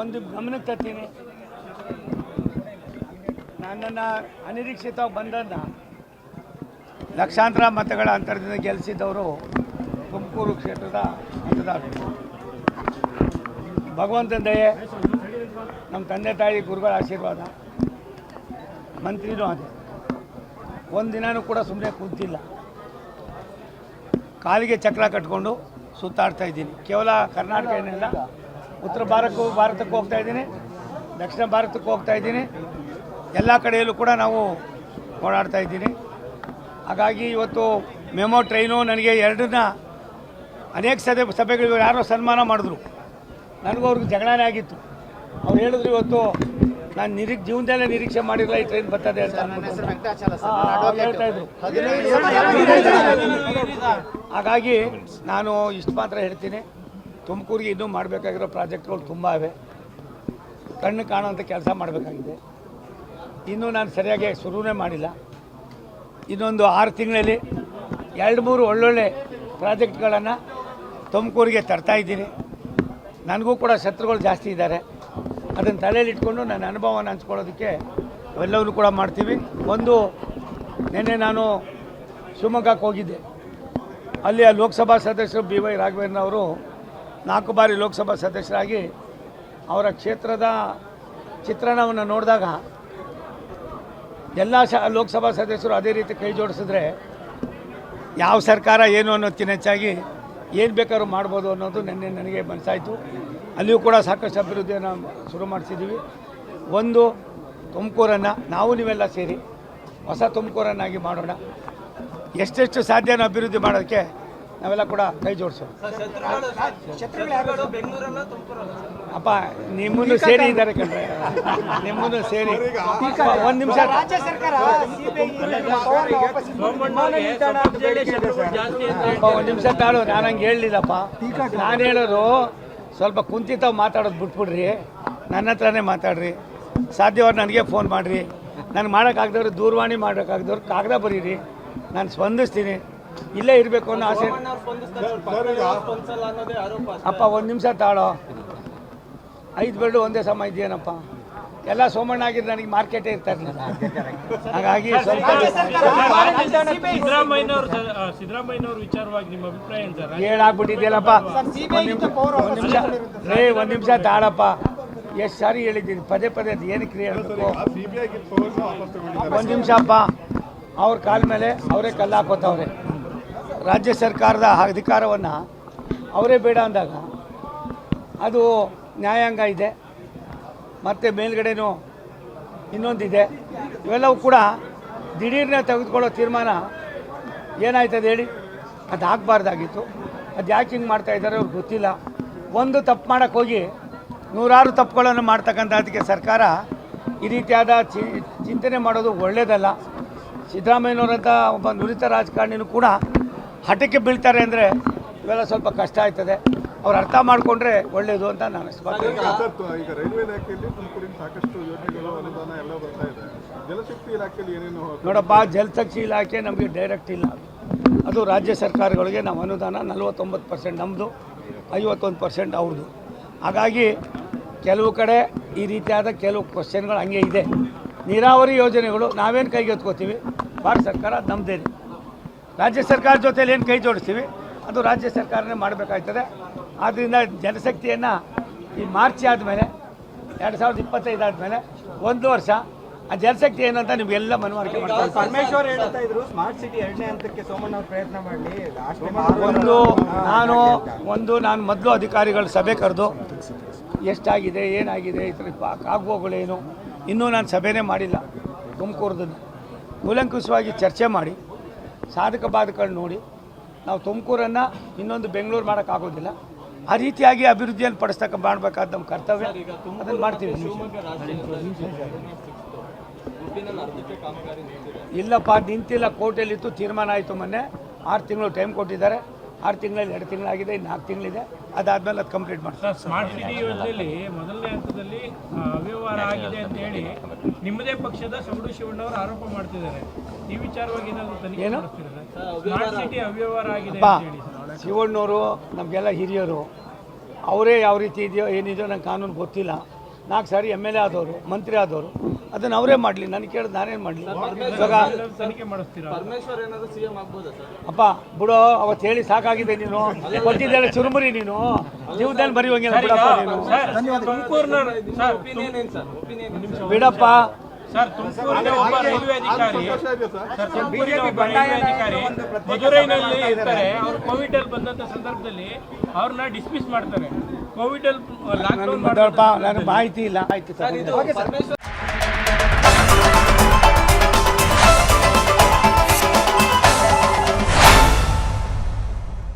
ಒಂದು ಗಮನಕ್ಕೆ ತರ್ತೀನಿ. ನನ್ನನ್ನು ಅನಿರೀಕ್ಷಿತವಾಗಿ ಬಂದನ್ನು ಲಕ್ಷಾಂತರ ಮತಗಳ ಅಂತರದಿಂದ ಗೆಲ್ಲಿಸಿದ್ದವರು ತುಮಕೂರು ಕ್ಷೇತ್ರದ ಮತದಾರರು. ಭಗವಂತನ ದಯೆ, ನಮ್ಮ ತಂದೆ ತಾಯಿ ಗುರುಗಳ ಆಶೀರ್ವಾದ, ಮಂತ್ರಿನೂ ಅದೇ. ಒಂದು ಕೂಡ ಸುಮ್ಮನೆ ಕೂತಿಲ್ಲ. ಕಾಲಿಗೆ ಚಕ್ರ ಕಟ್ಕೊಂಡು ಸುತ್ತಾಡ್ತಾ ಇದ್ದೀನಿ. ಕೇವಲ ಕರ್ನಾಟಕ ಏನಿಲ್ಲ ಉತ್ತರ ಭಾರತಕ್ಕೂ ಭಾರತಕ್ಕೆ ಹೋಗ್ತಾ ಇದ್ದೀನಿ. ದಕ್ಷಿಣ ಭಾರತಕ್ಕೆ ಹೋಗ್ತಾ ಇದ್ದೀನಿ. ಎಲ್ಲ ಕಡೆಯಲ್ಲೂ ಕೂಡ ನಾವು ಓಡಾಡ್ತಾ ಇದ್ದೀನಿ. ಹಾಗಾಗಿ ಇವತ್ತು ಮೆಮೊ ಟ್ರೈನು ನನಗೆ ಎರಡನ್ನ ಅನೇಕ ಸಭೆ ಸಭೆಗಳು ಯಾರೋ ಸನ್ಮಾನ ಮಾಡಿದ್ರು. ನನಗೂ ಅವ್ರಿಗೆ ಜಗಳನೇ ಆಗಿತ್ತು. ಅವ್ರು ಹೇಳಿದ್ರು ಇವತ್ತು ನಾನು ನಿರೀಕ್ಷೆ ಜೀವನದಲ್ಲೇ ನಿರೀಕ್ಷೆ ಮಾಡಿಲ್ಲ ಈ ಟ್ರೈನ್ ಬರ್ತದೆ ಅಂತ ಹೇಳ್ತಾ ಇದ್ರು. ಹಾಗಾಗಿ ನಾನು ಇಷ್ಟು ಮಾತ್ರ ಹೇಳ್ತೀನಿ. ತುಮಕೂರಿಗೆ ಇನ್ನೂ ಮಾಡಬೇಕಾಗಿರೋ ಪ್ರಾಜೆಕ್ಟ್ಗಳು ತುಂಬ ಇವೆ. ಕಣ್ಣು ಕಾಣುವಂಥ ಕೆಲಸ ಮಾಡಬೇಕಾಗಿದೆ. ಇನ್ನೂ ನಾನು ಸರಿಯಾಗಿ ಶುರುವೇ ಮಾಡಿಲ್ಲ. ಇನ್ನೊಂದು ಆರು ತಿಂಗಳಲ್ಲಿ ಎರಡು ಮೂರು ಒಳ್ಳೊಳ್ಳೆ ಪ್ರಾಜೆಕ್ಟ್ಗಳನ್ನು ತುಮಕೂರಿಗೆ ತರ್ತಾ ಇದ್ದೀನಿ. ನನಗೂ ಕೂಡ ಶತ್ರುಗಳು ಜಾಸ್ತಿ ಇದ್ದಾರೆ. ಅದನ್ನು ತಲೆಯಲ್ಲಿ ಇಟ್ಕೊಂಡು ನನ್ನ ಅನುಭವನ ಹಂಚ್ಕೊಳ್ಳೋದಕ್ಕೆ ಎಲ್ಲವನ್ನೂ ಕೂಡ ಮಾಡ್ತೀವಿ. ಒಂದು ನಿನ್ನೆ ನಾನು ಶಿವಮೊಗ್ಗಕ್ಕೆ ಹೋಗಿದ್ದೆ. ಅಲ್ಲಿಯ ಲೋಕಸಭಾ ಸದಸ್ಯರು ಬಿ ವೈ ರಾಘವೇಂದ್ರ ಅವರು ನಾಲ್ಕು ಬಾರಿ ಲೋಕಸಭಾ ಸದಸ್ಯರಾಗಿ ಅವರ ಕ್ಷೇತ್ರದ ಚಿತ್ರಣವನ್ನು ನೋಡಿದಾಗ ಎಲ್ಲ ಶ ಲೋಕಸಭಾ ಸದಸ್ಯರು ಅದೇ ರೀತಿ ಕೈ ಜೋಡಿಸಿದ್ರೆ ಯಾವ ಸರ್ಕಾರ ಏನು ಅನ್ನೋದಕ್ಕಿಂತ ಹೆಚ್ಚಾಗಿ ಏನು ಬೇಕಾದ್ರೂ ಮಾಡ್ಬೋದು ಅನ್ನೋದು ನಿನ್ನೆ ನನಗೆ ಮನಸ್ಸಾಯಿತು. ಅಲ್ಲಿಯೂ ಕೂಡ ಸಾಕಷ್ಟು ಅಭಿವೃದ್ಧಿಯನ್ನು ಶುರು ಮಾಡಿಸಿದ್ದೀವಿ. ಒಂದು, ತುಮಕೂರನ್ನು ನಾವು ನೀವೆಲ್ಲ ಸೇರಿ ಹೊಸ ತುಮಕೂರನ್ನಾಗಿ ಮಾಡೋಣ. ಎಷ್ಟೆಷ್ಟು ಸಾಧ್ಯನೋ ಅಭಿವೃದ್ಧಿ ಮಾಡೋದಕ್ಕೆ ನಾವೆಲ್ಲ ಕೂಡ ಕೈ ಜೋಡಿಸೋದು ಅಪ್ಪ ನಿಮ್ಮನ್ನು ಸೇರಿ ಇದ್ದಾರೆ ಕಣ್ರೆ. ನಿಮ್ಮನ್ನು ಸೇರಿ. ಒಂದು ನಿಮಿಷ. ರಾಜ್ಯ ಸರ್ಕಾರ ಅಪ್ಪ ಒಂದು ನಿಮಿಷ ತಾಳು ನಾನು ಹಂಗೆ ಹೇಳಲಿಲ್ಲಪ್ಪ. ನಾನು ಹೇಳೋದು ಸ್ವಲ್ಪ ಕುಂತಿತ ಮಾತಾಡೋದು ಬಿಟ್ಬಿಡ್ರಿ. ನನ್ನ ಹತ್ರನೇ ಮಾತಾಡ್ರಿ. ಸಾಧ್ಯವಾದ್ರೆ ನನಗೆ ಫೋನ್ ಮಾಡಿರಿ. ನಾನು ಮಾಡೋಕ್ಕಾಗ್ದವ್ರು ದೂರವಾಣಿ ಮಾಡೋಕ್ಕಾಗ್ದವ್ರು ಕಾಗದ ಬರೀರಿ. ನಾನು ಸ್ಪಂದಿಸ್ತೀನಿ. ಇಲ್ಲೇ ಇರಬೇಕು ಅನ್ನೋ ಆಸೆ ಅಪ್ಪ ಒಂದು ನಿಮಿಷ ತಾಳೋ ಐದು ಬೆರಳು ಒಂದೇ ಸಮ ಇದೆಯೇನಪ್ಪ ಎಲ್ಲ ಸೋಮಣ್ಣ ಆಗಿದ್ರೆ ನನಗೆ ಮಾರ್ಕೆಟೇ ಇರ್ತಾ ಇರಲಿಲ್ಲ ಹಾಗಾಗಿ ಸ್ವಲ್ಪ ಸಿದ್ದರಾಮಯ್ಯನವ್ರ ಸಿದ್ದರಾಮಯ್ಯನವ್ರ ವಿಚಾರವಾಗಿ ನಿಮ್ಮ ಅಭಿಪ್ರಾಯ ಏನು ಸರ್ ಹೇಳಾಗ್ಬಿಟ್ಟಿದ್ಯಲ್ಲಪ್ಪ ಒಂದ್ ನಿಮಿಷ ರೇ ಒಂದು ನಿಮಿಷ ತಾಳಪ್ಪ ಎಷ್ಟು ಸಾರಿ ಹೇಳಿದ್ದೀನಿ ಪದೇ ಪದೇ ಅದು ಏನಕ್ಕೆ ರೀ ಹೇಳಬೇಕು ಒಂದು ನಿಮಿಷ ಅಪ್ಪ ಅವ್ರ ಕಾಲ ಮೇಲೆ ಅವರೇ ಕಲ್ಲು ಹಾಕೋತವ್ರೆ ರಾಜ್ಯ ಸರ್ಕಾರದ ಅಧಿಕಾರವನ್ನು ಅವರೇ ಬೇಡ ಅಂದಾಗ ಅದು ನ್ಯಾಯಾಂಗ ಇದೆ, ಮತ್ತು ಮೇಲ್ಗಡೆನೂ ಇನ್ನೊಂದಿದೆ. ಇವೆಲ್ಲವೂ ಕೂಡ ದಿಢೀರ್ನ ತೆಗೆದುಕೊಳ್ಳೋ ತೀರ್ಮಾನ ಏನಾಯ್ತದೆ ಹೇಳಿ? ಅದು ಆಗಬಾರ್ದಾಗಿತ್ತು. ಅದು ಯಾಕೆ ಹಿಂಗೆ ಮಾಡ್ತಾ ಇದ್ದಾರೆ ಅವ್ರಿಗೆ ಗೊತ್ತಿಲ್ಲ. ಒಂದು ತಪ್ಪು ಮಾಡೋಕ್ಕೆ ಹೋಗಿ ನೂರಾರು ತಪ್ಪುಗಳನ್ನು ಮಾಡ್ತಕ್ಕಂಥ ಅದಕ್ಕೆ ಸರ್ಕಾರ ಈ ರೀತಿಯಾದ ಚಿಂತನೆ ಮಾಡೋದು ಒಳ್ಳೆಯದಲ್ಲ ಸಿದ್ದರಾಮಯ್ಯನವರಂಥ ಒಬ್ಬ ನುರಿತ ರಾಜಕಾರಣಿನೂ ಕೂಡ ಹಠಕ್ಕೆ ಬೀಳ್ತಾರೆ ಅಂದರೆ ಇವೆಲ್ಲ ಸ್ವಲ್ಪ ಕಷ್ಟ ಆಯ್ತದೆ. ಅವ್ರು ಅರ್ಥ ಮಾಡಿಕೊಂಡ್ರೆ ಒಳ್ಳೆಯದು ಅಂತ ನಾನು ಈಗ ರೈಲ್ವೆ ಇಲಾಖೆಯಲ್ಲಿ ತುಮಕೂರಿನ ಸಾಕಷ್ಟು ಯೋಜನೆಗಳು ಅನುದಾನ ಎಲ್ಲ ಬರ್ತಾ ಇದೆ. ಜಲಶಕ್ತಿ ಇಲಾಖೆಯಲ್ಲಿ ಏನೇನು ನೋಡಪ್ಪ ಜಲಶಕ್ತಿ ಇಲಾಖೆ ನಮಗೆ ಡೈರೆಕ್ಟ್ ಇಲ್ಲ. ಅದು ರಾಜ್ಯ ಸರ್ಕಾರಗಳಿಗೆ ನಾವು ಅನುದಾನ ನಲವತ್ತೊಂಬತ್ತು ಪರ್ಸೆಂಟ್ ನಮ್ಮದು ಐವತ್ತೊಂದು ಪರ್ಸೆಂಟ್ ಅವ್ರದ್ದು ಹಾಗಾಗಿ ಕೆಲವು ಕಡೆ ಈ ರೀತಿಯಾದ ಕೆಲವು ಕ್ವಶನ್ಗಳು ಹಂಗೆ ಇದೆ. ನೀರಾವರಿ ಯೋಜನೆಗಳು ನಾವೇನು ಕೈಗೆತ್ಕೋತೀವಿ? ಭಾರತ ಸರ್ಕಾರ ನಮ್ಮದೇನೆ ರಾಜ್ಯ ಸರ್ಕಾರ ಜೊತೆಯಲ್ಲಿ ಏನು ಕೈ ಜೋಡಿಸ್ತೀವಿ? ಅದು ರಾಜ್ಯ ಸರ್ಕಾರನೇ ಮಾಡಬೇಕಾಗ್ತದೆ ಆದ್ದರಿಂದ ಜನಶಕ್ತಿಯನ್ನು ಈ ಮಾರ್ಚ್ ಆದಮೇಲೆ ಎರಡು ಸಾವಿರದ ಇಪ್ಪತ್ತೈದು ಆದಮೇಲೆ ಒಂದು ವರ್ಷ ಆ ಜನಶಕ್ತಿ ಏನಂತ ನಿಮಗೆಲ್ಲ ಮನವರಿಕೆ ಮಾಡ್ತಾರೆ ಪರಮೇಶ್ವರ್ ಹೇಳ್ತಾ ಇದ್ರು ಸ್ಮಾರ್ಟ್ ಸಿಟಿ ಎರಡನೇ ಹಂತಕ್ಕೆ ಸೋಮಣ್ಣ ಅವ್ರು ಪ್ರಯತ್ನ ಮಾಡಲಿ. ಒಂದು ನಾನು ಒಂದು ನಾನು ಮೊದಲು ಅಧಿಕಾರಿಗಳ ಸಭೆ ಕರೆದು ಎಷ್ಟಾಗಿದೆ ಏನಾಗಿದೆ ಈ ಥರ ಕಾಗುವಗಳೇನು ಇನ್ನೂ ನಾನು ಸಭೆನೇ ಮಾಡಿಲ್ಲ. ತುಮಕೂರದನ್ನು ಕೂಲಂಕುಷವಾಗಿ ಚರ್ಚೆ ಮಾಡಿ ಸಾಧಕ ಬಾಧಕಗಳು ನೋಡಿ ನಾವು ತುಮಕೂರನ್ನು ಇನ್ನೊಂದು ಬೆಂಗಳೂರು ಮಾಡೋಕ್ಕಾಗೋದಿಲ್ಲ ಆ ರೀತಿಯಾಗಿ ಅಭಿವೃದ್ಧಿಯನ್ನು ಪಡಿಸ್ತಕ್ಕ ಮಾಡಬೇಕಾದ ನಮ್ಮ ಕರ್ತವ್ಯ. ಅದನ್ನು ಮಾಡ್ತೀವಿ. ಇಲ್ಲಪ್ಪ ನಿಂತಿಲ್ಲ. ಕೋರ್ಟಲ್ಲಿತ್ತು ತೀರ್ಮಾನ ಆಯಿತು ಮೊನ್ನೆ. ಆರು ತಿಂಗಳು ಟೈಮ್ ಕೊಟ್ಟಿದ್ದಾರೆ. ಆರು ತಿಂಗಳಲ್ಲಿ ಎರಡು ತಿಂಗಳಾಗಿದೆ ಇನ್ನು ನಾಲ್ಕು ತಿಂಗಳಿದೆ. ಅದಾದಮೇಲೆ ಅದು ಕಂಪ್ಲೀಟ್ ಮಾಡ್ತಾರೆ ಸರ್ ಸ್ಮಾರ್ಟ್ ಸಿಟಿ ಯೋಜನೆಯಲ್ಲಿ ಮೊದಲನೇ ಹಂತದಲ್ಲಿ ಅವ್ಯವಹಾರ ಆಗಿದೆ ಅಂತ ಹೇಳಿ ನಿಮ್ಮದೇ ಪಕ್ಷದ ಸಗಡು ಶಿವಣ್ಣವರು ಆರೋಪ ಮಾಡ್ತಿದ್ದಾರೆ. ಈ ವಿಚಾರವಾಗಿ ಏನಾದರೂ ತನಿಖೆ ಸ್ಮಾರ್ಟ್ ಸಿಟಿ ಅವ್ಯವಹಾರ ಆಗಿದೆ ಅಂತ ಹೇಳಿ ಶಿವಣ್ಣವರು ನಮಗೆಲ್ಲ ಹಿರಿಯರು. ಅವರೇ ಯಾವ ರೀತಿ ಇದೆಯೋ ಏನಿದೆಯೋ ನಂಗೆ ಕಾನೂನು ಗೊತ್ತಿಲ್ಲ. ನಾಲ್ಕು ಸಾರಿ ಎಂ ಎಲ್ ಎ ಆದವರು ಮಂತ್ರಿ ಆದವರು. ಅದನ್ನು ಅವರೇ ಮಾಡಲಿ. ನನಗೆ ಕೇಳಿದ್ ನಾನೇನು ಮಾಡಲಿ ಇವಾಗ ಅಪ್ಪ ಬಿಡೋ ಅವತ್ತು ಹೇಳಿ ಸಾಕಾಗಿದೆ ನೀನು. ಕೊಟ್ಟಿದ್ದೆಲ್ಲ ಚುರುಮುರಿ ನೀನು. ಜೀವದಲ್ಲಿ ಬರೆಯುವಂಗಿಲ್ಲ ಬಿಡಪ್ಪ ನೀನು. ಸರ್ ಸರ್ ಬಿಡಪ್ಪ. ಸರ್ ತುಮಕೂರಿನ ಒಬ್ಬ ರೈಲ್ವೆ ಅಧಿಕಾರಿ ಸರ್. ಸರ್ ತುಮಕೂರಿನ ಒಬ್ಬ ರೈಲ್ವೆ ಅಧಿಕಾರಿ ಮದುರೈನಲ್ಲಿ ಇರ್ತಾರೆ. ಅವ್ರು ಕೋವಿಡ್ ಅಲ್ಲಿ ಬಂದಂತ ಸಂದರ್ಭದಲ್ಲಿ ಅವ್ರನ್ನ ಡಿಸ್ಮಿಸ್ ಮಾಡ್ತಾರೆ. ಕೋವಿಡ್ ಅಲ್ಲಿ ಲಾಕ್ಡೌನ್ ನೋಡಪ್ಪ ನನಗೆ ಮಾಹಿತಿ ಇಲ್ಲ. ಆಯ್ತು ತಗೊಂಡೆ.